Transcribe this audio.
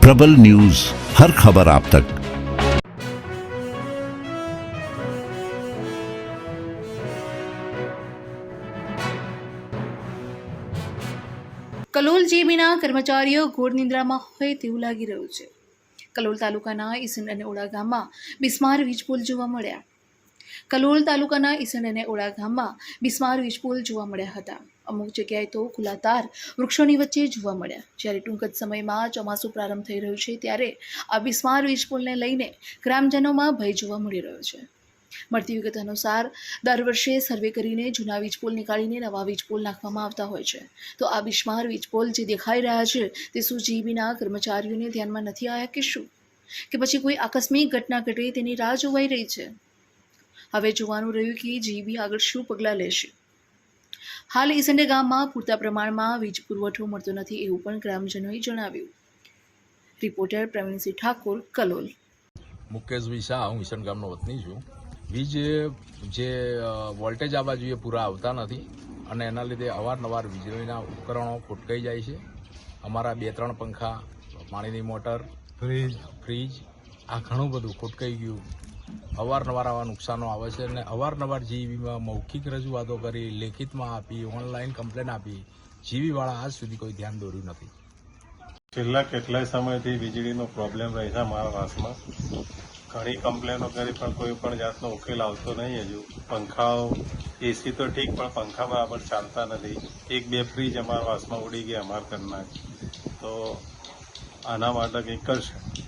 प्रबल न्यूज हर खबर आप तक કલોલ જેબીના કર્મચારીઓ ઘોર નિંદ્રામાં હોય તેવું લાગી રહ્યું છે કલોલ તાલુકાના ઈસંડ અને ઓળા ગામમાં બિસ્માર વીજપોલ જોવા મળ્યા કલોલ તાલુકાના ઈસંડ અને ઓળા ગામમાં બિસ્માર વીજપોલ જોવા મળ્યા હતા અમુક જગ્યાએ તો ખુલ્લા તાર વૃક્ષોની વચ્ચે જોવા મળ્યા. જ્યારે ટૂંક જ સમયમાં ચોમાસું પ્રારંભ થઈ રહ્યું છે, ત્યારે આ બિસ્માર વીજપુલને લઈને ગ્રામજનોમાં ભય જોવા મળી રહ્યો છે. મળતી વિગત અનુસાર, દર વર્ષે સર્વે કરીને જૂના વીજપોલ નીકાળીને નવા વીજપોલ નાખવામાં આવતા હોય છે. તો આ બિસ્માર વીજપોલ જે દેખાઈ રહ્યા છે, તે શું જીબીના કર્મચારીઓને ધ્યાનમાં નથી આવ્યા કે શું? કે પછી કોઈ આકસ્મિક ઘટના ઘટે તેની રાહ જોવાઈ રહી છે? હવે જોવાનું રહ્યું કે જીબી આગળ શું પગલાં લેશે. હાલ ઈસંડે ગામમાં પૂરતા પ્રમાણમાં વીજ પુરવઠો મળતો નથી એવું પણ ગ્રામજનોએ જણાવ્યું. રિપોર્ટર પ્રવીણસિંહ ઠાકોર કલોલ. મુકેશભાઈ શાહ હું ઈસન ગામનો વતની છું. વીજ જે વોલ્ટેજ આવવા જોઈએ પૂરા આવતા નથી અને એના લીધે અવારનવાર વીજળીના ઉપકરણો ખોટકાઈ જાય છે. અમારા બે ત્રણ પંખા પાણીની મોટર ફ્રીજ ફ્રીજ આ ઘણું બધું ખોટકાઈ ગયું. અવારનવાર આવા નુકસાનો આવે છે અને અવારનવાર જીવીમાં મૌખિક રજૂઆતો કરી, લેખિતમાં આપી, ઓનલાઈન કમ્પ્લેન આપી, જીવીવાળા આજ સુધી કોઈ ધ્યાન દોર્યું નથી. છેલ્લા કેટલાય સમયથી વીજળીનો પ્રોબ્લેમ રહે છે વાસમાં. ઘણી કમ્પ્લેનો કરી પણ કોઈ પણ જાતનો ઉકેલ આવતો નહીં હજુ. પંખાઓ એસી તો ઠીક, પણ પંખા બરાબર ચાલતા નથી. એક બે ફ્રીજ અમારા વાસમાં ઉડી ગયા, અમારા ઘરના. તો આના માટે કંઈક કરશે.